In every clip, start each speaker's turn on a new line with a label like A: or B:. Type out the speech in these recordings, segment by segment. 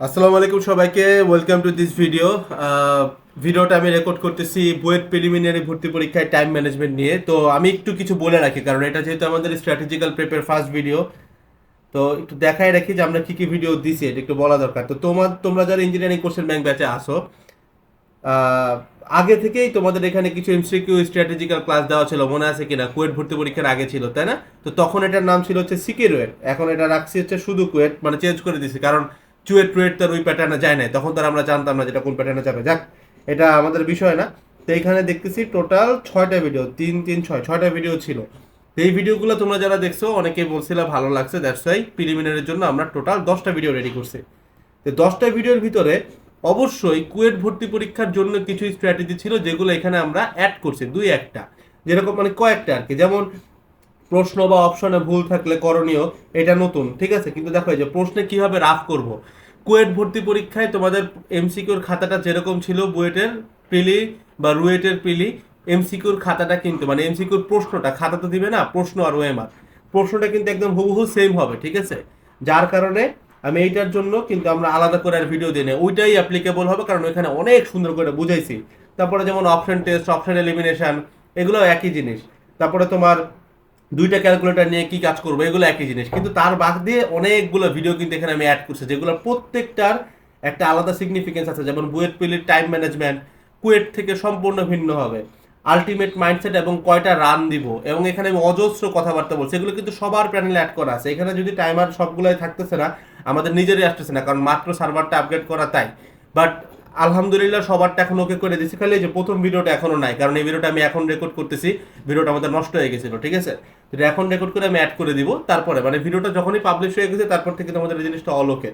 A: আসসালামু আলাইকুম সবাইকে ওয়েলকাম টু দিস ভিডিও ভিডিওটা আমি রেকর্ড করতেছি বুয়েট প্রিলিমিনারি ভর্তি পরীক্ষায় টাইম ম্যানেজমেন্ট নিয়ে। তো আমি একটু কিছু বলে রাখি, কারণ এটা যেহেতু আমাদের স্ট্র্যাটেজিক্যাল প্রেপের ফার্স্ট ভিডিও তো একটু দেখাই রাখি যে আমরা কি কি ভিডিও দিছি, এটা একটু বলা দরকার। তো তোমার তোমরা যারা ইঞ্জিনিয়ারিং কোর্সের ব্যাংক ব্যাচে আসো আগে থেকেই তোমাদের এখানে কিছু এমসিকিউ স্ট্র্যাটেজিক্যাল ক্লাস দেওয়া ছিল, মনে আছে কিনা? কুয়েট ভর্তি পরীক্ষার আগে ছিল, তাই না? তো তখন এটার নাম ছিল হচ্ছে সিকির ওয়েট এখন এটা রাখছি হচ্ছে শুধু কুয়েট মানে চেঞ্জ করে দিছি, কারণ চুয়েট টুয়েট তার ওই প্যাটার্নে যায় নাই। তখন তার আমরা জানতাম না যেটা কোন প্যাটার্নে যাবে। যাক, এটা আমাদের বিষয় না। তো এখানে দেখতেছি টোটাল ছয়টা ভিডিও তিন তিন, ছয়, ছয়টা ভিডিও ছিল। এই ভিডিওগুলো তোমরা যারা দেখছ, অনেকেই বলছিল ভালো লাগছে দ্যাটস ওয়াই প্রিলিমিনারির জন্য আমরা টোটাল দশটা ভিডিও রেডি করছি। তো দশটা ভিডিওর ভিতরে অবশ্যই কুয়েট ভর্তি পরীক্ষার জন্য কিছু স্ট্র্যাটেজি ছিল, যেগুলো এখানে আমরা অ্যাড করছি, দুই একটা। যেরকম মানে কয়েকটা আর কি। যেমন প্রশ্ন বা অপশনে ভুল থাকলে করণীয় এটা নতুন, ঠিক আছে? কিন্তু দেখো এই যে প্রশ্নে কীভাবে রাফ করব? কুয়েট ভর্তি পরীক্ষায় তোমাদের এমসিকিউর খাতাটা যেরকম ছিল, বুয়েটের পিলি বা রুয়েটের পিলি, এমসিকিউর খাতাটা কিন্তু মানে এমসিকিউর প্রশ্নটা, খাতা তো দিবে না, প্রশ্ন আর ওএমআর প্রশ্নটা কিন্তু একদম হুবহু সেম হবে, ঠিক আছে? যার কারণে আমি এইটার জন্য কিন্তু আমরা আলাদা করে আর ভিডিও দিই না। ওইটাই অ্যাপ্লিকেবল হবে, কারণ ওইখানে অনেক সুন্দর করে বুঝাইছি। তারপরে যেমন অপশন টেস্ট অপশন এলিমিনেশন এগুলো একই জিনিস। তারপরে তোমার দুইটা ক্যালকুলেটর নিয়ে কি কাজ করব, এগুলো একই জিনিস। কিন্তু তার বাদ দিয়ে অনেকগুলো ভিডিও কিন্তু এখানে আমি অ্যাড করছি যেগুলো প্রত্যেকটার একটা আলাদা সিগনিফিকেন্স আছে। যেমন বুয়েট পিলির টাইম ম্যানেজমেন্ট কুয়েট থেকে সম্পূর্ণ ভিন্ন হবে। আলটিমেট মাইন্ডসেট এবং কয়টা রান দিব। এবং এখানে আমি অজস্র কথাবার্তা বলছি। এগুলো কিন্তু সবার প্যানেলে অ্যাড করা আছে। এখানে যদি টাইমার সবগুলোই থাকতেছে না, আমাদের নিজেরই আসতেছে না। কারণ মাত্র সার্ভারটা আপগ্রেড করা তাই। বাট আলহামদুলিল্লাহ সবারটা এখন ওকে করে দিছি খালি যে প্রথম ভিডিওটা এখনও নাই। কারণ এই ভিডিওটা আমি এখন রেকর্ড করতেছি। ভিডিওটা আমাদের নষ্ট হয়ে গেছিল, ঠিক আছে? এখন রেকর্ড করে আমি অ্যাড করে দিব, তারপরে মানে ভিডিওটা যখনই পাবলিশ হয়ে গেছে, তারপর থেকে তোমাদের এই জিনিসটা অলোকে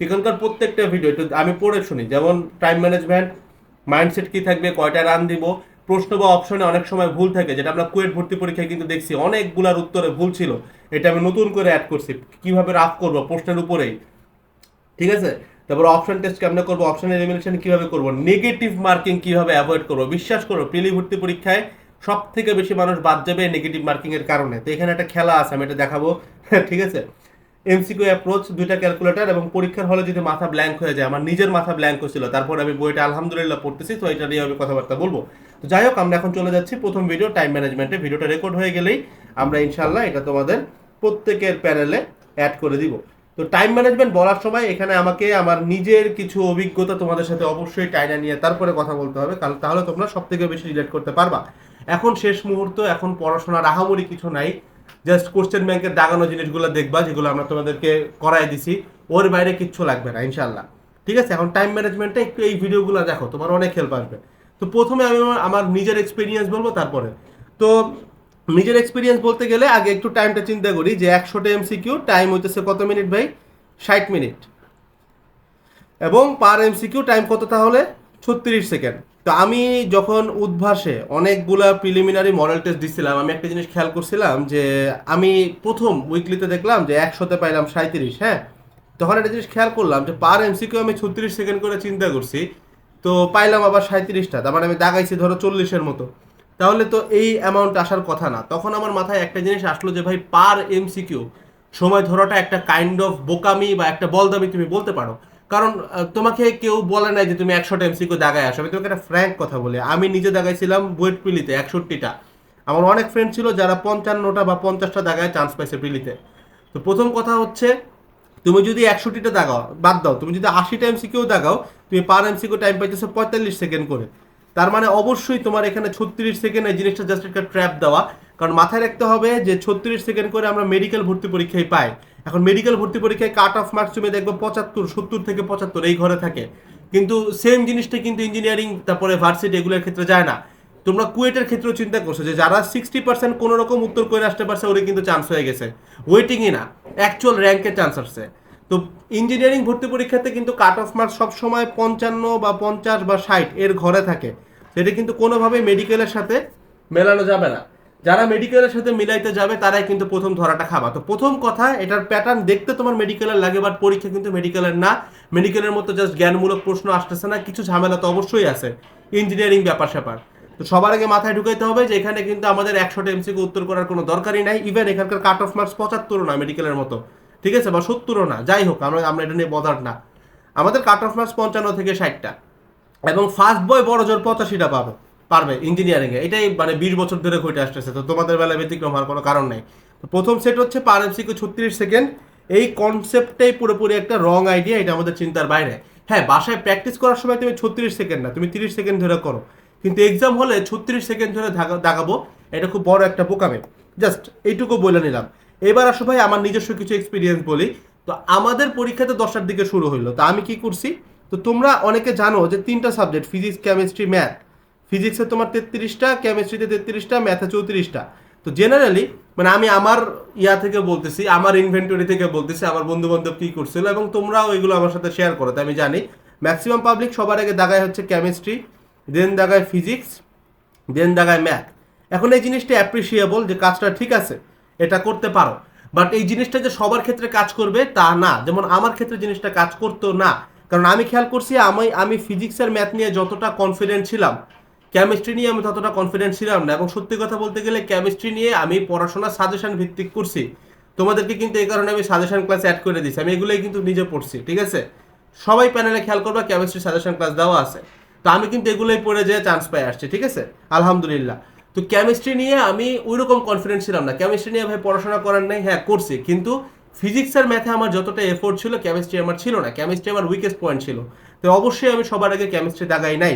A: এখানকার প্রত্যেকটা ভিডিও একটু আমি পড়ে শুনি, যেমন টাইম ম্যানেজমেন্ট মাইন্ডসেট কী থাকবে, কয়টা রান দিব, প্রশ্ন বা অপশনে অনেক সময় ভুল থাকে, যেটা আমরা কুয়েট ভর্তি পরীক্ষায় কিন্তু দেখছি, অনেকগুলার উত্তরে ভুল ছিল, এটা আমি নতুন করে অ্যাড করছি, কীভাবে রাফ করব প্রশ্নের উপরেই, ঠিক আছে? তারপর অপশন টেস্ট কেমনে করব অপশন এলিমিনেশন কীভাবে করব নেগেটিভ মার্কিং কীভাবে অ্যাভয়েড করব, বিশ্বাস করো প্রিলি ভর্তি পরীক্ষায় সব থেকে বেশি মানুষ বাদ যাবে নেগেটিভ মার্কিং এর কারণে। তো এখানে একটা খেলা আছে, আমি এটা দেখাবো, ঠিক আছে? এমসিকিউ অ্যাপ্রোচ দুইটা ক্যালকুলেটর এবং পরীক্ষার হলে যদি মাথা ব্ল্যাঙ্ক হয়ে যায়, আমার নিজের মাথা ব্ল্যাঙ্ক হয়েছিল, তারপর আমি বইটা আলহামদুলিল্লাহ পড়তেছি, তো এটা নিয়ে আমি কথাবার্তা বলব। তো যাই হোক, আমরা এখন চলে যাচ্ছি প্রথম ভিডিও টাইম ম্যানেজমেন্টে ভিডিওটা রেকর্ড হয়ে গেলেই আমরা ইনশাল্লাহ এটা তোমাদের প্রত্যেকের প্যানেলে অ্যাড করে দিব। তো টাইম ম্যানেজমেন্ট বলার সময় এখানে আমাকে আমার নিজের কিছু অভিজ্ঞতা তোমাদের সাথে অবশ্যই টাইনা নিয়ে তারপরে কথা বলতে হবে তাহলে তোমরা সব থেকে বেশি রিলেট করতে পারবা। এখন শেষ মুহূর্ত, এখন পড়াশোনার আহামরি কিছু নাই। জাস্ট কোশ্চেন ব্যাংকের দাগানো জিনিসগুলো দেখবা, যেগুলো আমরা তোমাদেরকে করাই দিছি। ওর বাইরে কিচ্ছু লাগবে না ইনশাল্লাহ ঠিক আছে? এখন টাইম ম্যানেজমেন্টে একটু এই ভিডিওগুলো দেখো, তোমার অনেক হেল্প আসবে। তো প্রথমে আমি আমার- আমার নিজের এক্সপিরিয়েন্স বলব, তারপরে। তো নিজের এক্সপিরিয়েন্স বলতে গেলে আগে একটু টাইমটা চিন্তা করি, যে একশোটা এমসিকিউ টাইম হইতেছে কত মিনিট ভাই? ষাট মিনিট এবং পার এমসিকিউ টাইম কত তাহলে? ছত্রিশ সেকেন্ড তো আমি যখন উদ্ভাসে অনেকগুলা প্রিলিমিনারি মডেল টেস্ট দিছিলাম, আমি একটা জিনিস খেয়াল করছিলাম যে আমি প্রথম উইকলিতে দেখলাম যে একশোতে পাইলাম সাঁত্রিশ হ্যাঁ? তখন একটা জিনিস খেয়াল করলাম যে পার এমসিকিউ আমি ছত্রিশ সেকেন্ড করে চিন্তা করছি, তো পাইলাম আবার সাঁত্রিশটা তার মানে আমি দাগাইছি ধরো চল্লিশের মতো। তাহলে তো এই অ্যামাউন্ট আসার কথা না। তখন আমার মাথায় একটা জিনিস আসলো যে ভাই পার এমসিকিউ সময় ধরাটা একটা কাইন্ড অফ বোকামি বা একটা বলদামি তুমি বলতে পারো। কারণ তোমাকে কেউ বলে নাই যে তুমি একশোটা এমসিকিউ দাগায় আসো। আমি তোমাকে একটা ফ্র্যাঙ্ক কথা বলি। আমি নিজে দাগাইছিলাম বুয়েট পিলিতে একষট্টিটা। আমার অনেক ফ্রেন্ড ছিল যারা পঞ্চান্নটা বা পঞ্চাশটা দাগায় চান্স পাইছে পিলিতে তো প্রথম কথা হচ্ছে, তুমি যদি একষট্টিটা দাগাও, বাদ দাও, তুমি যদি আশিটা এমসিকিউ দাগাও, তুমি পার এমসিকিউ টাইম পাইতেছো পঁয়তাল্লিশ সেকেন্ড করে। তার মানে অবশ্যই তোমার এখানে ছত্রিশ সেকেন্ড এই জিনিসটা জাস্ট একটা ট্র্যাপ দেওয়া। কারণ মাথায় রাখতে হবে যে ছত্রিশ সেকেন্ড করে আমরা মেডিকেল ভর্তি পরীক্ষায় পাই। এখন মেডিকেল ভর্তি পরীক্ষায় কাট অফ মার্কস তুমি দেখবে পঁচাত্তর, সত্তর থেকে পঁচাত্তর এই ঘরে থাকে। কিন্তু সেম জিনিসটা কিন্তু ইঞ্জিনিয়ারিং তারপরে ভার্সিটি এগুলোর ক্ষেত্রে যায় না। তোমরা কুয়েটের ক্ষেত্রেও চিন্তা করছ যে যারা সিক্সটি পার্সেন্ট কোনো রকম উত্তর করে আসতে পারছে ওরা কিন্তু চান্স হয়ে গেছে। ওয়েটিংই না অ্যাকচুয়াল র্যাঙ্কে চান্স আসছে। তো ইঞ্জিনিয়ারিং ভর্তি পরীক্ষাতে কিন্তু কাট অফ মার্কস সবসময় পঞ্চান্ন বা পঞ্চাশ বা ষাট এর ঘরে থাকে। সেটা কিন্তু কোনোভাবেই মেডিকেলের সাথে মেলানো যাবে না। যারা মেডিকেলের সাথে মিলাইতে যাবে, তারাই কিন্তু প্রথম ধরাটা খাবা। তো প্রথম কথা, এটার প্যাটার্ন দেখতে তোমার মেডিকেলের লাগে বাট পরীক্ষা কিন্তু মেডিকেলের না। মেডিকেলের মতো জাস্ট জ্ঞানমূলক প্রশ্ন আসতেছে না, কিছু ঝামেলা তো অবশ্যই আছে। ইঞ্জিনিয়ারিং ব্যাপার স্যাপার। তো সবার আগে মাথায় ঢুকাইতে হবে যে এখানে কিন্তু আমাদের একশোটা এমসিকে উত্তর করার কোনো দরকারই নাই। ইভেন এখানকার কাট অফ মার্কস পঁচাত্তরও না মেডিকেলের মতো। ঠিক আছে? বা সত্তরও না। যাই হোক, আমরা আমরা এটা নিয়ে বদার না। আমাদের কাট অফ মার্কস পঞ্চান্ন থেকে ষাটটা। এবং ফার্স্ট বয় বড় জোর পঁচাশিটা পাবে। পারবে ইঞ্জিনিয়ারিংয়ে এটাই মানে বিশ বছর ধরে ঘটে আসতেছে। তো তোমাদের বেলা ব্যতিক্রম হওয়ার কোনো কারণ নেই। তো প্রথম সেট হচ্ছে পার এমসিকিউ ছত্রিশ সেকেন্ড এই কনসেপ্টটাই পুরোপুরি একটা রং আইডিয়া এটা আমাদের চিন্তার বাইরে। হ্যাঁ বাসায় প্র্যাকটিস করার সময় তুমি ছত্রিশ সেকেন্ড না, তুমি তিরিশ সেকেন্ড ধরে করো। কিন্তু এক্সাম হলে ছত্রিশ সেকেন্ড ধরে দাগাবো এটা খুব বড় একটা বোকামে। জাস্ট এইটুকু বলে নিলাম। এবার আসো ভাই, আমার নিজস্ব কিছু এক্সপিরিয়েন্স বলি। তো আমাদের পরীক্ষাতে দশটার দিকে শুরু হইল। তা আমি কি করছি? তো তোমরা অনেকে জানো যে তিনটা সাবজেক্ট ফিজিক্স কেমিস্ট্রি ম্যাথ ফিজিক্সে তোমার তেত্রিশটা কেমিস্ট্রিতে তেত্রিশটা ম্যাথে চৌত্রিশটা। তো জেনারেলি মানে আমি আমার ইয়া থেকে বলতেছি, আমার ইনভেন্টরি থেকে বলতেছি, আমার বন্ধু বান্ধব কি করছিল এবং তোমরাও এগুলো আমার সাথে শেয়ার করো, তো আমি জানি। ম্যাক্সিমাম পাবলিক সবার আগে দাগায় হচ্ছে কেমিস্ট্রি দেন দাগায় ফিজিক্স দেন দাগায় ম্যাথ এখন এই জিনিসটা অ্যাপ্রিসিয়েবল যে কাজটা ঠিক আছে, এটা করতে পারো। বাট এই জিনিসটা যে সবার ক্ষেত্রে কাজ করবে, তা না। যেমন আমার ক্ষেত্রে জিনিসটা কাজ করতো না। কারণ আমি খেয়াল করছি, আমি আমি ফিজিক্সের ম্যাথ নিয়ে যতটা কনফিডেন্ট ছিলাম কেমিস্ট্রি নিয়ে আমি ততটা কনফিডেন্ট ছিলাম না এবং সত্যি কথা বলতে গেলে কেমিস্ট্রি নিয়ে আমি পড়াশোনা সাজেশন ভিত্তিক করছি। তোমাদেরকে কিন্তু এই কারণে আমি সাজেশন ক্লাস অ্যাড করে দিচ্ছি আমি এগুলোই কিন্তু নিজে পড়ছি, ঠিক আছে? সবাই প্যানেলে খেয়াল করবা কেমিস্ট্রি সাজেশন ক্লাস দেওয়া আছে। তো আমি কিন্তু এগুলোই পড়ে যেয়ে চান্স পাই আসছি, ঠিক আছে? আলহামদুলিল্লাহ। তো কেমিস্ট্রি নিয়ে আমি ওইরকম কনফিডেন্ট ছিলাম না। কেমিস্ট্রি নিয়ে ভাই পড়াশোনা করার নেই হ্যাঁ করছি। কিন্তু ফিজিক্স আর ম্যাথে আমার যতটা এফোর্ট ছিল কেমিস্ট্রি আমার ছিল না। কেমিস্ট্রি আমার উইকেস্ট পয়েন্ট ছিল। তো অবশ্যই আমি সবার আগে কেমিস্ট্রি দাগাই নাই।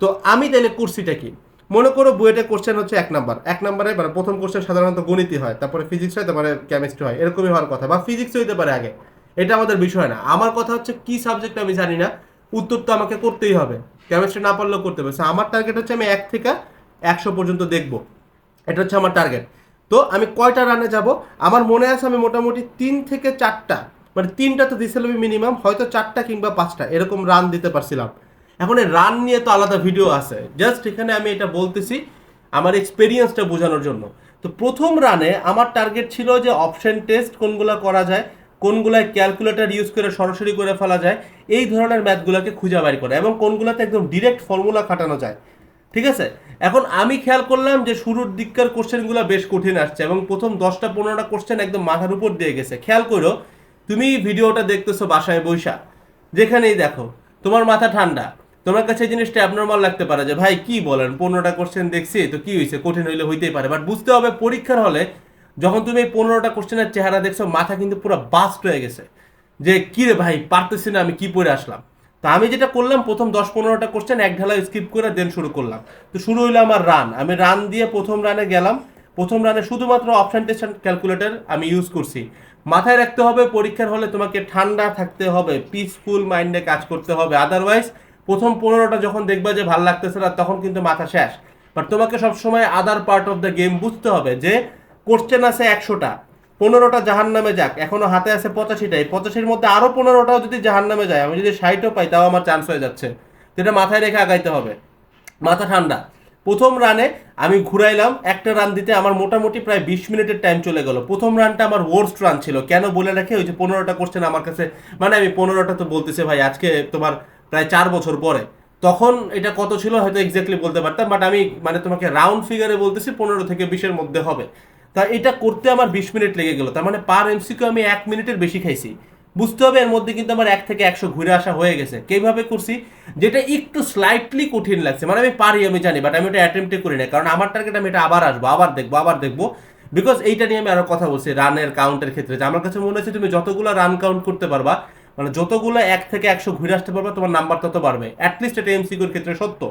A: তো আমি তাহলে করছিটা কি? মনে করো বুয়েটে কোশ্চেন হচ্ছে এক নাম্বার এক নাম্বারে মানে প্রথম কোশ্চেন সাধারণত গণিতই হয়, তারপরে ফিজিক্স হয়, তারপরে কেমিস্ট্রি হয়, এরকমই হওয়ার কথা। বা ফিজিক্স হইতে পারে আগে। এটা আমাদের বিষয় না। আমার কথা হচ্ছে কি সাবজেক্ট আমি জানি না, উত্তর তো আমাকে করতেই হবে। কেমিস্ট্রি না পারলেও করতে হবে। আমার টার্গেট হচ্ছে আমি এক থেকে একশো পর্যন্ত দেখব। এটা হচ্ছে আমার টার্গেট তো আমি কয়টা রানে যাব? আমার মনে আছে আমি মোটামুটি তিন থেকে চারটা। মানে তিনটা তো দিছিলাম মিনিমাম হয়তো চারটা কিংবা পাঁচটা। এরকম রান দিতে পারছিলাম। এখন রান নিয়ে তো আলাদা ভিডিও আছে। জাস্ট এখানে আমি এটা বলতেছি আমার এক্সপেরিয়েন্সটা বোঝানোর জন্য। তো প্রথম রানে আমার টার্গেট ছিল যে অপশন টেস্ট কোনগুলো করা যায়, কোনগুলায় ক্যালকুলেটর ইউজ করে সরাসরি করে ফেলা যায়, এই ধরনের ম্যাথগুলোকে খুঁজে বের করে এবং কোনগুলোতে একদম ডিরেক্ট ফর্মুলা খাটানো যায়। ঠিক আছে? এখন আমি খেয়াল করলাম যে শুরুর দিককার কোশ্চেনগুলো বেশ কঠিন আসছে এবং প্রথম দশটা, পনেরোটা কোশ্চেন একদম মাথার উপর দিয়ে গেছে। খেয়াল করো, তুমি ভিডিওটা দেখতেছো বাসায় বৈশা। যেখানেই দেখো, তোমার মাথা ঠান্ডা। তোমার কাছে এই জিনিসটা অ্যাবনর্মাল লাগতে পারে যে, ভাই, কি বলেন? পনেরোটা কোশ্চেন দেখছি, তো কি হয়েছে? কঠিন হইলে হইতেই পারে। বাট বুঝতে হবে পরীক্ষার হলে, যখন তুমি এই পনেরোটা কোশ্চেনের চেহারা দেখছ, মাথা কিন্তু পুরো বাস্ট হয়ে গেছে। যে, কি রে ভাই, পারতেছি না, আমি কি পড়ে আসলাম? তা আমি যেটা করলাম, প্রথম দশ পনেরোটা কোশ্চেন এক ঢালা স্কিপ করে দেন শুরু করলাম। তো শুরু হইল আমার রান আমি রান দিয়ে প্রথম রানে গেলাম। প্রথম রানে শুধুমাত্র অপশন টেস্ট ক্যালকুলেটর আমি ইউজ করছি। মাথায় রাখতে হবে, পরীক্ষার হলে তোমাকে ঠান্ডা থাকতে হবে পিসফুল মাইন্ডে কাজ করতে হবে। আদারওয়াইজ প্রথম পনেরোটা যখন দেখবা যে ভালো লাগতেছে না, তখন কিন্তু মাথা শেষ। বাট তোমাকে সবসময় other part of the game বুঝতে হবে যে কোশ্চেন আছে একশোটা। পনেরোটা জাহান নামে যাক। এখনও হাতে আছে পঁচাশিটাই পঁচাশির মধ্যে আরও পনেরোটাও যদি জাহান নামে যায়, আমি যদি ষাটও পাই, তাও আমার চান্স হয়ে যাচ্ছে। এটা মাথায় রেখে আগাইতে হবে। মাথা ঠান্ডা। প্রথম রানে আমি ঘুরাইলাম, একটা রান দিতে আমার মোটামুটি প্রায় বিশ মিনিটের টাইম চলে গেল। প্রথম রানটা আমার ওয়ার্স্ট রান ছিল। কেন বলে রাখে? ওই যে পনেরোটা কোশ্চেন আমার কাছে মানে আমি পনেরোটা তো বলতেছে ভাই, আজকে তোমার প্রায় চার বছর পরে। তখন এটা কত ছিল হয়তো এক্স্যাক্টলি বলতে পারতাম বাট আমি মানে তোমাকে রাউন্ড ফিগারে বলতেছি পনেরো থেকে বিশের মধ্যে হবে। তা এটা করতে আমার বিশ মিনিট লেগে গেল, তার মানে পার এমসিকিউ আমি এক মিনিটের বেশি খাইছি। বুঝতে হবে এর মধ্যে কিন্তু আমার এক থেকে একশো ঘুরে আসা হয়ে গেছে। কীভাবে করছি? যেটা একটু স্লাইটলি কঠিন লাগছে মানে আমি পারি, আমি জানি বাট আমি ওটা অ্যাটেম্পটে করি না কারণ আমার টার্গেট আমি এটা আবার আসব, আবার দেখব আবার দেখব। বিকজ এইটা নিয়ে আমি আরও কথা বলছি রানের কাউন্টের ক্ষেত্রে, যে আমার কাছে মনে হচ্ছে তুমি যতগুলো রান কাউন্ট করতে পারবা মানে যতগুলো এক থেকে একশো ঘুরে আসতে পারবে, তোমার নাম্বার তত বাড়বে। অ্যাটলিস্ট এটা এমসিকিউর ক্ষেত্রে সত্য।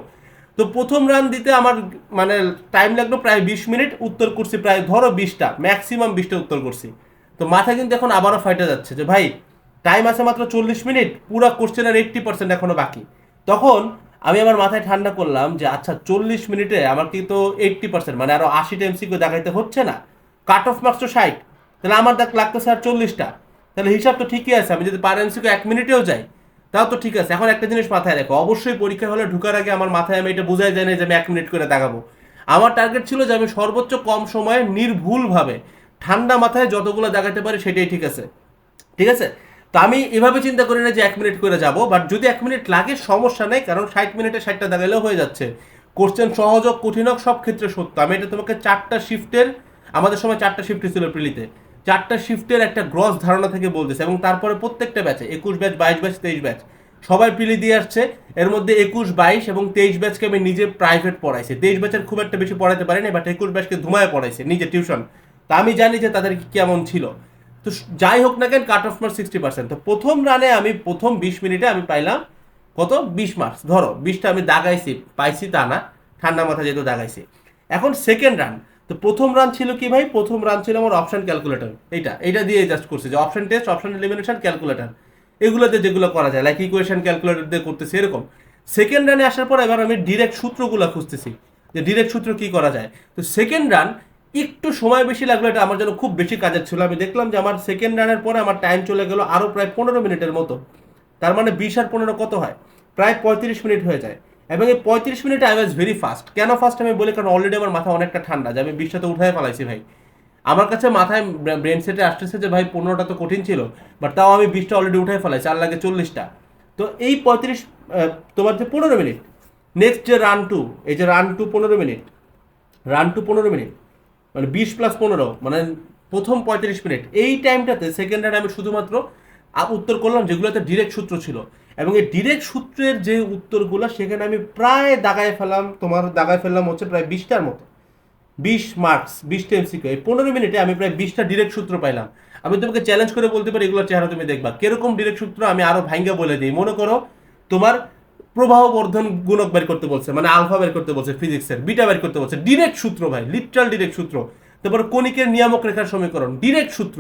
A: তো প্রথম রান দিতে আমার মানে টাইম লাগল প্রায় বিশ মিনিট, উত্তর করছি প্রায় ধরো বিশটা ম্যাক্সিমাম বিশটা উত্তর করছি। তো মাথা কিন্তু এখন আবারও ফাইটে যাচ্ছে যে, ভাই টাইম আছে মাত্র চল্লিশ মিনিট, পুরো কোশ্চেনের এইট্টি পার্সেন্ট এখনও বাকি। তখন আমি আমার মাথায় ঠান্ডা করলাম যে আচ্ছা চল্লিশ মিনিটে আমার কিন্তু এইট্টি পার্সেন্ট মানে আরও আশিটা এমসিকিউ দেখাইতে হচ্ছে না। কাট অফ মার্কস তো ষাট, তাহলে আমার দেখ লাগতেছে আর চল্লিশটা। তাহলে হিসাব তো ঠিকই আছে। আমি যদি পার এমসিকিউ এক মিনিটেও যাই, তাও তো ঠিক আছে। এখন একটা জিনিস মাথায় রাখো। অবশ্যই পরীক্ষা হলে ঢুকার আগে আমার মাথায় আমি এটা বোঝাই যায় যে আমি এক মিনিট করে দেখাবো। আমার টার্গেট ছিল যে আমি সর্বোচ্চ কম সময়ে নির্ভুলভাবে ঠান্ডা মাথায় যতগুলো দেখাতে পারি সেটাই ঠিক আছে। ঠিক আছে? তো আমি এভাবে চিন্তা করি না যে এক মিনিট করে যাব বাট যদি এক মিনিট লাগে সমস্যা নেই, কারণ ষাট মিনিটে ষাটটা দেখালেও হয়ে যাচ্ছে। কোশ্চেন সহজ হোক, কঠিন হোক, সব ক্ষেত্রে সত্য। আমি এটা তোমাকে চারটা শিফটের আমাদের সময় চারটা শিফট ছিল প্রিলিতে চারটা শিফটের একটা গ্রস ধারণা থেকে বলতেছে এবং তারপরে প্রত্যেকটা ব্যাচে একুশ ব্যাচ বাইশ ব্যাচ তেইশ ব্যাচ সবাই পিলি দিয়ে আসছে। এর মধ্যে একুশ, বাইশ এবং তেইশ ব্যাচকে আমি নিজে প্রাইভেট পড়াইছি। তেইশ ব্যাচের খুব একটা বেশি পড়াতে পারিনি বাট একুশ ব্যাচকে ধুমায় পড়াইছে, নিজে টিউশন তা আমি জানি যে তাদের কেমন ছিল। তো যাই হোক না কেন cut off mark sixty percent তো প্রথম রানে আমি, প্রথম বিশ মিনিটে আমি পাইলাম কত? বিশ মার্কস ধরো, বিশটা আমি দাগাইছি, পাইছি তা না, ঠান্ডা মাথা যেহেতু দাগাইছি। এখন সেকেন্ড রান তো প্রথম রান ছিল কি ভাই? প্রথম রান ছিল আমার অপশান ক্যালকুলেটর এইটা এইটা দিয়ে জাস্ট করছে। যে option test option elimination calculator এগুলোতে যেগুলো করা যায় লাইক ইকুয়েশন ক্যালকুলেটর দিয়ে করতেছি এরকম। সেকেন্ড রানে আসার পর এবার আমি ডিরেক্ট সূত্রগুলো খুঁজতেছি। যে ডিরেক্ট সূত্র কি করা যায়? তো সেকেন্ড রান একটু সময় বেশি লাগল, এটা আমার জন্য খুব বেশি কাজের ছিল। আমি দেখলাম যে আমার সেকেন্ড রানের পরে আমার টাইম চলে গেল আরও প্রায় পনেরো মিনিটের মতো। তার মানে বিশ আর পনেরো কত হয়? প্রায় পঁয়ত্রিশ মিনিট হয়ে যায়। এবং এই পঁয়ত্রিশ মিনিটে আই ওয়াজ ভেরি ফাস্ট কেন ফাস্ট আমি বলি? কারণ অলরেডি আমার মাথা অনেকটা ঠান্ডা। যে আমি বিশটা উঠাই ফেলাইছি ভাই। আমার কাছে মাথায় ব্রেন সেটে আসতেছে যে ভাই পনেরোটা তো কঠিন ছিল বাট তাও আমি বিশটা অলরেডি উঠাই ফেলাই চার লাগে চল্লিশটা। তো এই পঁয়ত্রিশ তোমার যে পনেরো মিনিট নেক্সট যে রান টু এই যে রান টু পনেরো মিনিট রান টু পনেরো মিনিট মানে বিশ প্লাস পনেরো মানে প্রথম পঁয়ত্রিশ মিনিট, এই টাইমটাতে সেকেন্ড রানে আমি শুধুমাত্র উত্তর করলাম যেগুলোতে ডিরেক্ট সূত্র ছিল। এবং এই ডিরেক্ট সূত্রের যে উত্তরগুলো, সেখানে আমি প্রায় দাগায় ফেলাম, তোমার দাগায় ফেললাম হচ্ছে প্রায় বিশটার মতো। বিশ মার্কস বিশটা এমসিকিউ এই পনেরো মিনিটে আমি প্রায় বিশটা ডিরেক্ট সূত্র পাইলাম। আমি তোমাকে চ্যালেঞ্জ করে বলতে পারি এগুলোর চেহারা তুমি দেখবা। কীরকম ডিরেক্ট সূত্র আমি আরও ভাঙ্গা বলে দিই। মনে করো, তোমার প্রবাহ বর্ধন গুণক বের করতে বলছে মানে আলফা বের করতে বলছে ফিজিক্সের বিটা বের করতে বলছে। ডিরেক্ট সূত্র ভাই লিটারাল ডিরেক্ট সূত্র। তারপর কণিকের নিয়ামক রেখার সমীকরণ ডিরেক্ট সূত্র।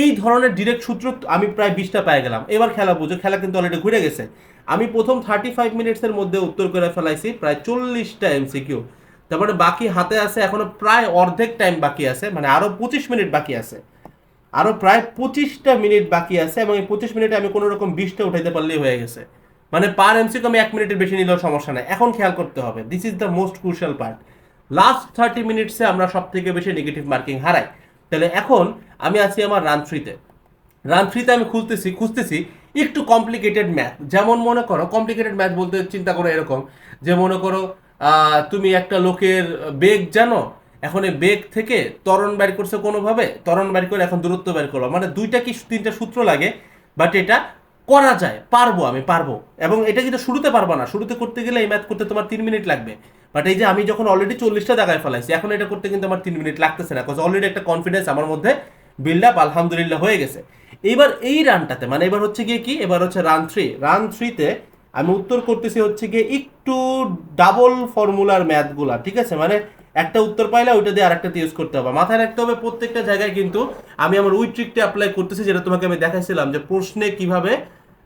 A: এই ধরনের ডিরেক্ট সূত্র আমি প্রায় বিশটা পেয়ে গেলাম। এবার খেলা বুঝো, খেলা কিন্তু অলরেডি ঘুরে গেছে। আমি প্রথম থার্টি ফাইভ মিনিটসের মধ্যে উত্তর করে ফেলাইছি, প্রায় চল্লিশটা এমসিকিউ তারপরে বাকি হাতে আছে, এখনও প্রায় অর্ধেক টাইম বাকি আছে মানে আরও পঁচিশ মিনিট বাকি আছে। আরও প্রায় পঁচিশটা মিনিট বাকি আছে এবং এই পঁচিশ মিনিটে আমি কোনো রকম বিশটা উঠাইতে পারলেই হয়ে গেছে। মানে পার এমসিকিউ আমি এক মিনিটের বেশি নিলেও সমস্যা নাই। এখন খেয়াল করতে হবে this is the most crucial part last thirty মিনিটসে আমরা সব থেকে বেশি নেগেটিভ মার্কিং হারাই। তাহলে এখন আমি আছি আমার রান থ্রিতে রান থ্রিতে আমি খুঁজতেছি খুঁজতেছি একটু কমপ্লিকেটেড ম্যাথ যেমন মনে করো কমপ্লিকেটেড ম্যাথ বলতে চিন্তা করো এরকম যে মনে করো তুমি একটা লোকের বেগ জানো? এখন এই বেগ থেকে তরণ বের করছে কোনোভাবে? তরণ বের করে এখন দূরত্ব বের করল মানে দুইটা কি তিনটা সূত্র লাগে বাট এটা করা যায়। পারব আমি, পারব। এবং এটা কিন্তু শুরুতে পারব না। শুরুতে করতে গেলে এই ম্যাথ করতে তোমার তিন মিনিট লাগবে। বাট এই যে আমি যখন অলরেডি চল্লিশটা জায়গায় ফেলাইছি, এখন এটা করতে কিন্তু আমার তিন মিনিট লাগতেছে না বিকজ অলরেডি একটা কনফিডেন্স আমার মধ্যে বিল্ড আপ আলহামদুলিল্লাহ হয়ে গেছে। এইবার এই রানটাতে মানে এবার হচ্ছে গিয়ে কি, এবার হচ্ছে রান থ্রি রান থ্রিতে আমি উত্তর করতেছি হচ্ছে গিয়ে একটু ডাবল ফর্মুলার ম্যাথগুলা ঠিক আছে? মানে একটা উত্তর পাইলে ওইটা দিয়ে আরেকটাতে ইউজ করতে হবে। মাথায় রাখতে হবে প্রত্যেকটা জায়গায় কিন্তু আমি আমার ওই ট্রিকটা অ্যাপ্লাই করতেছি যেটা তোমাকে আমি দেখাইছিলাম যে প্রশ্নে কীভাবে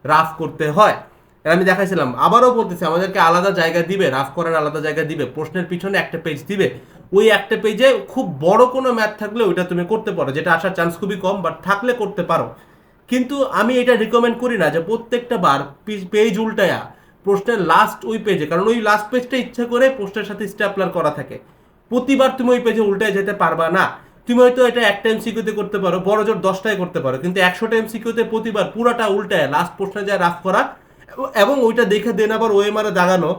A: রাফ করতে হয়। আমি দেখাইছিলাম, আবারও বলতেছি, আমাদেরকে আলাদা জায়গা দিবে, রাফ করার আলাদা জায়গা দিবে, প্রশ্নের পিছনে একটা পেজ দিবে। ওই একটা পেজে খুব বড় কোনো ম্যাথ থাকলে ওইটা তুমি করতে পারো, যেটা আসার চান্স খুবই কম বাট থাকলে করতে পারো। কিন্তু আমি এটা রিকমেন্ড করি না যে প্রত্যেকটা বার পেজ উল্টায়া প্রশ্নের লাস্ট ওই পেজে কারণ ওই লাস্ট পেজটা ইচ্ছা করে প্রশ্নের সাথে স্ট্যাপলার করা থাকে। প্রতিবার তুমি ওই পেজে উল্টায় যেতে পারবা না। তুমি হয়তো এটা একটা এমসিকিউতে করতে পারো, বড় জোর দশটায় করতে পারো, কিন্তু একশোটা এমসিকিউতে প্রতিবার পুরাটা উল্টায় লাস্ট প্রশ্নে যায় রাফ করা এবং ওইটা দেখে দেন আবার ওএমআরে দাগানো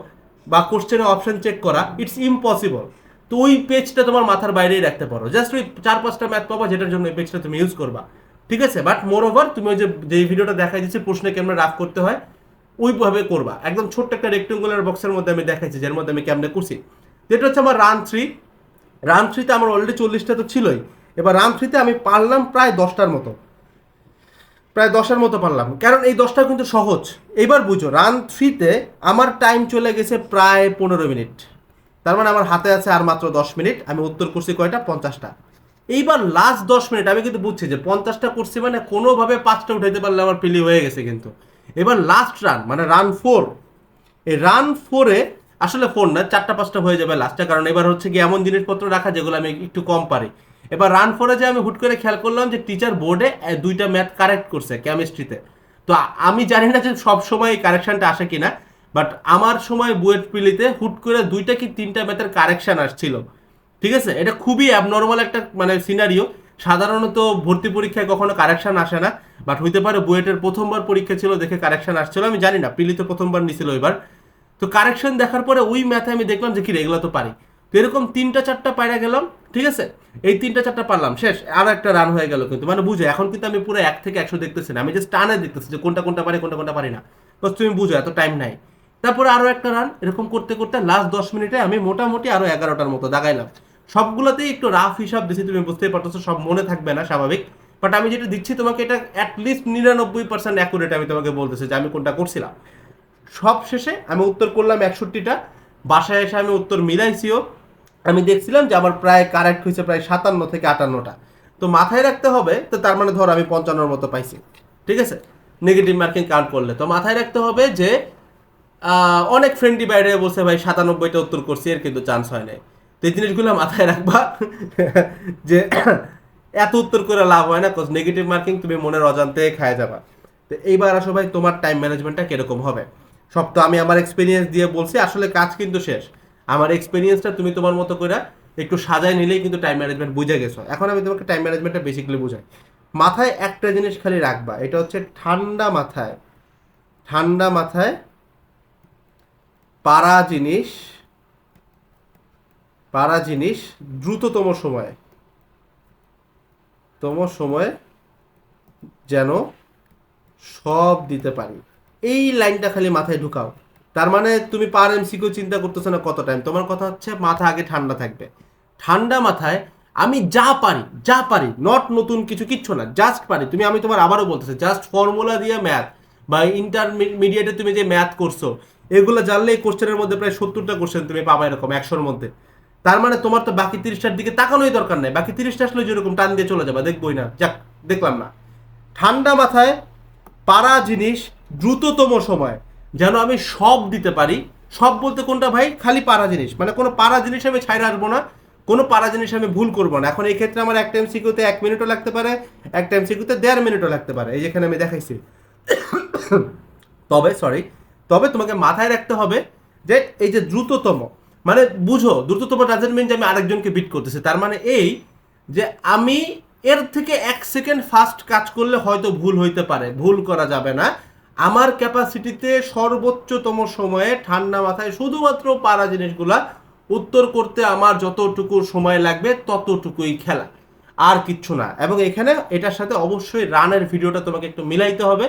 A: বা কোশ্চেনে অপশন চেক করা ইটস ইম্পসিবল তো ওই পেজটা তোমার মাথার বাইরেই রাখতে পারো। জাস্ট ওই চার পাঁচটা ম্যাথ পাবা, যেটার জন্য ওই পেজটা তুমি ইউজ করবা। ঠিক আছে? বাট মোর ওভার তুমি ওই যে যে ভিডিওটা দেখাই দিচ্ছি, প্রশ্নে কেমন রাফ করতে হয়, ওইভাবে করবা। একদম ছোট্ট একটা রেক্টেঙ্গুলার বক্সের মধ্যে আমি দেখাইছি, যার মধ্যে আমি কেমনে করছি। যেটা হচ্ছে আমার রান থ্রি রান থ্রিতে আমার অলরেডি চল্লিশটা তো ছিলই। এবার রান থ্রিতে আমি পারলাম প্রায় দশটার মতো। প্রায় দশের মতো পারলাম। কারণ এই দশটা কিন্তু সহজ। এবার বুঝো রান থ্রিতে আমার টাইম চলে গেছে প্রায় পনেরো মিনিট। তার মানে আমার হাতে আছে আর মাত্র দশ মিনিট। আমি উত্তর করছি কয়টা? পঞ্চাশটা। এইবার লাস্ট দশ মিনিট, আমি কিন্তু বুঝছি যে পঞ্চাশটা করছি মানে কোনোভাবে পাঁচটা উঠাইতে পারলে আমার পিলি হয়ে গেছে কিন্তু। এবার লাস্ট রান মানে রান ফোর এই রান ফোরে আসলে ফোর না, চারটা পাঁচটা হয়ে যাবে লাস্টে কারণ এবার হচ্ছে কি এমন জিনিসপত্র রাখা যেগুলো আমি একটু কম পারি। এবার রান ফোরে যে আমি হুট করে খেয়াল করলাম যে টিচার বোর্ডে দুইটা ম্যাথ কারেক্ট করছে কেমিস্ট্রিতে তো। আমি জানি না যে সব সময় এই কারেকশনটা আসে কিনা বাট আমার সময় বুয়েট পিলিতে হুট করে দুইটা কি তিনটা ম্যাথের কারেকশন আসছিল। ঠিক আছে? এটা খুবই অ্যাবনর্মাল একটা মানে সিনারিও সাধারণত ভর্তি পরীক্ষায় কখনো কারেকশন আসে না বাট হইতে পারে বুয়েটের প্রথমবার পরীক্ষা ছিল দেখে কারেকশন আসছিল। আমি জানি না পিলিতে প্রথমবার নিছিল এবার। তো কারেকশন দেখার পরে ওই ম্যাথে আমি দেখলাম যে কি রে, এগুলো তো পারি। তো এরকম তিনটা চারটা পায়রা গেলাম ঠিক আছে? এই তিনটা চারটা পারলাম, শেষ। আর একটা রান হয়ে গেল কিন্তু। মানে বুঝে, এখন কিন্তু আমি পুরো এক থেকে একশো দেখতেছি না। আমি জাস্ট টানে দেখতেছি যে কোনটা কোনটা পারি, কোনটা কোনটা পারি না। বাস তুমি বুঝো, এত টাইম নাই। তারপরে আরও একটা রান এরকম করতে করতে লাস্ট দশ মিনিটে আমি মোটামুটি আরও এগারোটার মতো দাগাইলাম। সবগুলোতেই একটু রাফ হিসাব দিছি, তুমি বুঝতেই পারতেছো, সব মনে থাকবে না, স্বাভাবিক। বাট আমি যেটা দিচ্ছি, তোমাকে এটা অ্যাটলিস্ট নিরানব্বই পার্সেন্ট অ্যাকুরেট আমি তোমাকে বলতেছি যে আমি কোনটা করছিলাম। সব শেষে আমি উত্তর করলাম একষট্টিটা। বাসায় এসে আমি উত্তর মিলাইছিও। আমি দেখছিলাম যে আমার প্রায় কারেক্ট হয়েছে প্রায় সাতান্ন থেকে আটান্নটা। তো মাথায় রাখতে হবে, তো তার মানে ধর আমি পঞ্চান্নর মতো পাইছি। ঠিক আছে? নেগেটিভ মার্কিং কাউন্ট করলে। তো মাথায় রাখতে হবে যে অনেক ফ্রেন্ডলি বাইরে বলছে, ভাই, সাতানব্বইটা উত্তর করছি, এর কিন্তু চান্স হয় নাই। তো এই জিনিসগুলো মাথায় রাখবা যে, এত উত্তর করে লাভ হয় না নেগেটিভ মার্কিং তুমি মনের অজান্তে খায় যাবা তো এইবার আসো ভাই, তোমার টাইম ম্যানেজমেন্টটা কীরকম হবে? সব তো আমি আমার এক্সপিরিয়েন্স দিয়ে বলছি, আসলে কাজ কিন্তু শেষ। আমার এক্সপিরিয়েন্সটা তুমি তোমার মতো করে একটু সাজায় নিলেই কিন্তু টাইম ম্যানেজমেন্ট বুঝে গেছো। এখন আমি তোমাকে টাইম ম্যানেজমেন্টটা বেসিক্যালি বুঝাই। মাথায় একটা জিনিস খালি রাখবা, এটা হচ্ছে ঠান্ডা মাথায় ঠান্ডা মাথায় পারা জিনিস পারা জিনিস দ্রুততম সময়ে, তম সময়ে যেন সব দিতে পারি। এই লাইনটা খালি মাথায় ঢুকাও। তার মানে তুমি পার এমসিকিউ চিন্তা করতেছো না কত টাইম তোমার কথা হচ্ছে মাথা আগে ঠান্ডা থাকবে। ঠান্ডা মাথায় আমি যা পারি যা পারি নট নতুন কিছু, কিচ্ছু না জাস্ট পারি। তুমি, আমি তোমার আবারও বলতেছি জাস্ট ফর্মুলা দিয়ে ম্যাথ বা ইন্টারমিডিয়েটে তুমি যে ম্যাথ করছ, এগুলো জানলে এই কোশ্চেনের মধ্যে প্রায় সত্তরটা কোশ্চেন তুমি পাবা এরকম, একশোর মধ্যে। তার মানে তোমার তো বাকি তিরিশটার দিকে তাকানোই দরকার নাই। বাকি তিরিশটা আসলে যেরকম টান দিয়ে চলে যাবে, দেখবোই না। যাক, দেখলাম না। ঠান্ডা মাথায় পারা জিনিস দ্রুততম সময়। যেন আমি সব দিতে পারি। সব বলতে কোনটা ভাই? খালি পারা জিনিস। মানে কোনো পারা জিনিস আমি ছাইড়ে আসব না। কোনো পারা জিনিস আমি ভুল করব না। এখন এই ক্ষেত্রে আমার একটা এমসিকিউতে এক মিনিটও লাগতে পারে, একটা এমসিকিউতে দেড় মিনিটও লাগতে পারে। এই যেখানে আমি দেখাইছি। তবে সরি তবে তোমাকে মাথায় রাখতে হবে যে এই যে দ্রুততম মানে বুঝো, দ্রুততম ডাজেন্ট মিন যে আমি আরেকজনকে বিট করতেছি। তার মানে এই যে আমি এর থেকে এক সেকেন্ড ফাস্ট কাজ করলে হয়তো ভুল হইতে পারে। ভুল করা যাবে না। আমার ক্যাপাসিটিতে সর্বোচ্চতম সময়ে ঠান্ডা মাথায় শুধুমাত্র পারা জিনিসগুলা উত্তর করতে আমার যতটুকু সময় লাগবে ততটুকুই খেলা। আর কিচ্ছু না। এবং এখানে এটার সাথে অবশ্যই রানের ভিডিওটা তোমাকে একটু মিলাইতে হবে।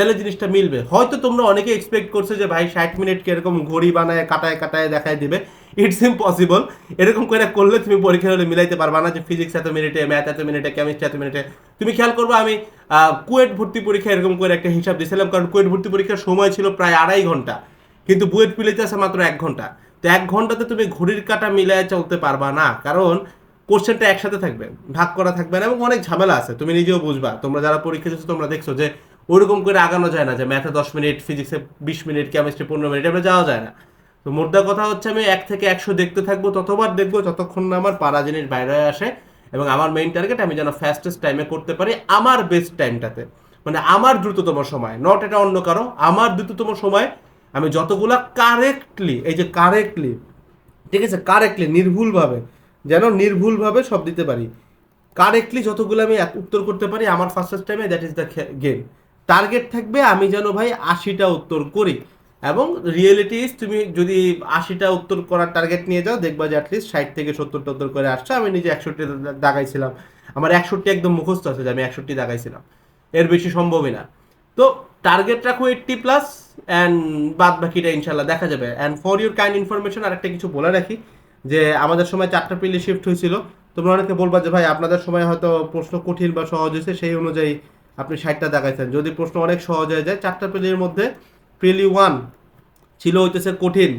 A: তাহলে জিনিসটা মিলবে। হয়তো তোমরা অনেকে এক্সপেক্ট করছ যে, ভাই, ষাট মিনিট এরকম ঘড়ি বানায়, কাটায় কাটায়, দেখায় দিবে। ইটস ইম্পসিবল এরকম করে করলে তুমি পরীক্ষা হলে মিলাইতে পারবা না যে ফিজিক্স এত মিনিটে ম্যাথ এত মিনিটে কেমিস্ট্রি এত মিনিটে। তুমি খেয়াল করবে, আমি কুয়েট ভর্তি পরীক্ষা এরকম করে একটা হিসাব দিয়েছিলাম, কারণ কুয়েট ভর্তি পরীক্ষার সময় ছিল প্রায় আড়াই ঘণ্টা। কিন্তু বুয়েট পিলিতে আছে মাত্র এক ঘণ্টা। তো এক ঘন্টাতে তুমি ঘড়ির কাটা মিলায় চলতে পারবা না। কারণ কোশ্চেনটা একসাথে থাকবে, ভাগ করা থাকবে না এবং অনেক ঝামেলা আছে। তুমি নিজেও বুঝবা। তোমরা যারা পরীক্ষা দিচ্ছ, তোমরা দেখছ যে ওইরকম করে আগানো যায় না যে ম্যাথে দশ মিনিট ফিজিক্সে বিশ মিনিট কেমিস্ট্রি পনেরো মিনিট এভাবে যাওয়া যায় না। তো মোদ্দা কথা হচ্ছে আমি এক থেকে একশো দেখতে থাকব, ততবার দেখব যতক্ষণ না আমার পারা জিনিস বাইরে আসে এবং আমার মেইন টার্গেট আমি যেন ফাস্টেস্ট টাইমে করতে পারি আমার বেস্ট টাইমটাতে মানে আমার দ্রুততম সময় নট এটা অন্য কারও, আমার দ্রুততম সময় আমি যতগুলা কারেক্টলি এই যে কারেক্টলি ঠিক আছে কারেক্টলি নির্ভুলভাবে, যেন নির্ভুলভাবে সব দিতে পারি। কারেক্টলি যতগুলো আমি উত্তর করতে পারি আমার ফার্স্ট টাইমে that is the game target থাকবে, আমি যেন ভাই আশিটা উত্তর করি। এবং রিয়েলিটি তুমি যদি আশিটা উত্তর করার টার্গেট নিয়ে যাও, দেখবা যে অ্যাটলিস্ট ষাট থেকে সত্তরটা উত্তর করে আসছে। আমি নিজে একষট্টি দাগাইছিলাম। আমার একষট্টি একদম মুখস্থ আছে যে আমি একষট্টি দাগাইছিলাম। এর বেশি সম্ভবই না। তো টার্গেট রাখো এইটটি প্লাস অ্যান্ড বাদ বাকিটা ইনশাল্লাহ দেখা যাবে। And for your kind information আরেকটা কিছু বলে রাখি, যে আমাদের সময় চারটা পিলি শিফট হয়েছিল। তোমরা অনেকে বলবা যে ভাই, আপনাদের সময় হয়তো প্রশ্ন কঠিন বা সহজ হয়েছে, সেই অনুযায়ী আপনি ষাটটা দেখাইছেন। যদি প্রশ্ন অনেক সহজ হয়ে যায়, চারটা পিলির মধ্যে প্রিলি ওয়ান ছিল হইতেছে কঠিন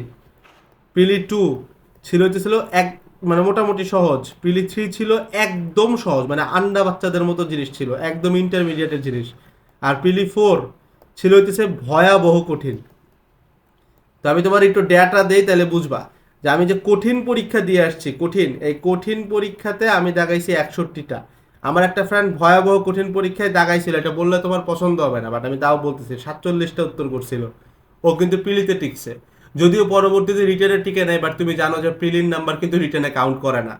A: প্রিলি টু ছিল হইতেছিল এক মানে মোটামুটি সহজ প্রিলি থ্রি ছিল একদম সহজ মানে আন্ডা বাচ্চাদের মতো জিনিস ছিল, একদম ইন্টারমিডিয়েটের জিনিস। আর প্রিলি ফোর ছিল হইতেছে ভয়াবহ কঠিন। তো আমি তোমার একটু ডেটা দেই, তাহলে বুঝবা যে আমি যে কঠিন পরীক্ষা দিয়ে আসছি, কঠিন, এই কঠিন পরীক্ষাতে আমি দেখাইছি একষট্টিটা। আমার একটা ফ্রেন্ড ভয়াবহ কঠিন পরীক্ষায় দাগাইছিল, এটা বললে তোমার পছন্দ হবে না বাট আমি তাও বলতেছি, সাতচল্লিশটা উত্তর করছিল। ও কিন্তু প্রিলিতে টিকছে। যদিও পরবর্তীতে রিটার্নে টিকে নেয় বাট তুমি জানো যে প্রিলির নাম্বার কিন্তু রিটার্নে কাউন্ট করে না।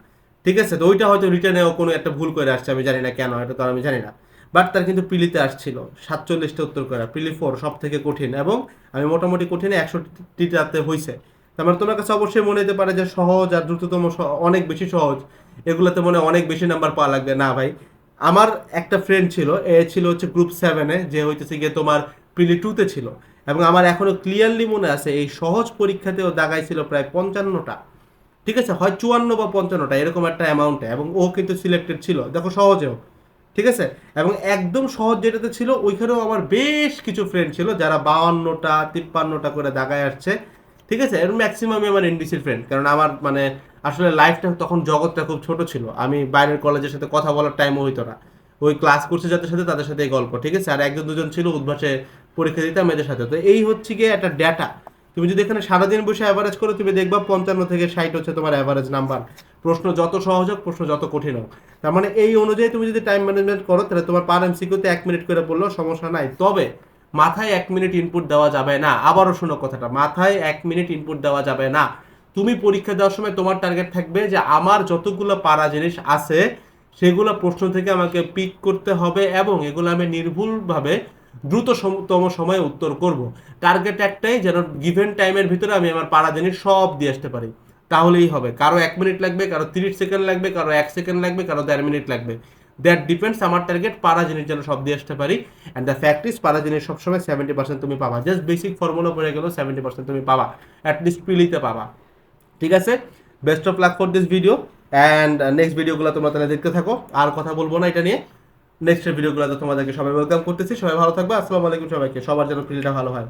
A: ঠিক আছে? তো ওইটা হয়তো রিটার্নে ও কোনো একটা ভুল করে আসছে, আমি জানি না কেন, এটা তো আমি জানি না। বাট তার কিন্তু প্রিলিতে আসছিল, সাতচল্লিশটা উত্তর করা প্রিলি ফোর সব থেকে কঠিন, এবং আমি মোটামুটি কঠিনে একষট্টিটাতে হয়েছে তার মানে তোমার কাছে অবশ্যই মনে হতে পারে যে সহজ আর দ্রুততম অনেক বেশি সহজ। এগুলোতে মনে অনেক বেশি নাম্বার পাওয়া লাগবে। না ভাই, আমার একটা ফ্রেন্ড ছিল, এ ছিল হচ্ছে গ্রুপ সেভেনে যে হইতেছে গিয়ে তোমার প্রিলি টুতে ছিল। এবং আমার এখনও ক্লিয়ারলি মনে আছে, এই সহজ পরীক্ষাতেও দাগাই ছিল প্রায় পঞ্চান্নটা। ঠিক আছে? হয় চুয়ান্ন বা পঞ্চান্নটা, এরকম একটা অ্যামাউন্টে এবং ও কিন্তু সিলেক্টেড ছিল। দেখো সহজেও। ঠিক আছে? এবং একদম সহজ যেটাতে ছিল, ওইখানেও আমার বেশ কিছু ফ্রেন্ড ছিল, যারা বাউান্নটা, তিপ্পান্নটা করে দাগায় আসছে। ঠিক আছে? এর ম্যাক্সিমামই আমার এনডিসির ফ্রেন্ড কারণ আমার মানে আসলে লাইফটা তখন জগৎটা খুব ছোট ছিল। আমি বাইরের কলেজের সাথে কথা বলার টাইমও হইতো না। ওই ক্লাস করছে যাদের সাথে, তাদের সাথে এই গল্প, ঠিক আছে? আর একজন দুজন ছিল, উদ্ভাসে পরীক্ষা দিতাম এদের সাথে। তো এই হচ্ছে গিয়ে একটা ডেটা তুমি যদি এখানে সারাদিন বসে অ্যাভারেজ করো, তুমি দেখবা পঞ্চান্ন থেকে ষাট হচ্ছে তোমার অ্যাভারেজ নাম্বার প্রশ্ন যত সহজ হোক, প্রশ্ন যত কঠিন হোক। তার মানে এই অনুযায়ী তুমি যদি টাইম ম্যানেজমেন্ট করো, তাহলে তোমার পার এমসিকিউতে এক মিনিট করে বললেও সমস্যা নাই। তবে মাথায় এক মিনিট ইনপুট দেওয়া যাবে না। আবারও শোনো কথাটা, মাথায় এক মিনিট ইনপুট দেওয়া যাবে না। তুমি পরীক্ষা দেওয়ার সময় তোমার টার্গেট থাকবে যে আমার যতগুলো পারা জিনিস আছে, সেগুলো প্রশ্ন থেকে আমাকে পিক করতে হবে এবং এগুলো আমি নির্ভুলভাবে দ্রুততম সময়ে উত্তর করব। টার্গেট একটাই যেন গিভেন টাইমের ভিতরে আমি আমার পারা জিনিস সব দিয়ে আসতে পারি। তাহলেই হবে। কারও এক মিনিট লাগবে, কারও তিরিশ সেকেন্ড লাগবে, কারও এক সেকেন্ড লাগবে, কারও দেড় মিনিট লাগবে। দ্যাট ডিপেন্ডস আমার টার্গেট পারা জিনিস যেন সব দিয়ে আসতে পারি। অ্যান্ড দ্য ফ্যাক্ট ইস পারা জিনিস সবসময় সেভেন্টি পার্সেন্ট তুমি পাবা। জাস্ট বেসিক ফর্মুলা পড়ে গেলেও সেভেন্টি পার্সেন্ট তুমি পাবা। অ্যাটলিস্ট পিলিতে পাবা। ঠিক আছে? Best of luck for this video and next ভিডিওগুলো তোমরা তাহলে দেখতে থাকো। আর কথা বলব না এটা নিয়ে। নেক্সট ভিডিওগুলোতে তোমাদেরকে সবাই ওয়েলকাম করতেছি। সবাই ভালো থাকবে। আসসালামু আলাইকুম সবাইকে। সবার যেন ফিলটা ভালো হয়।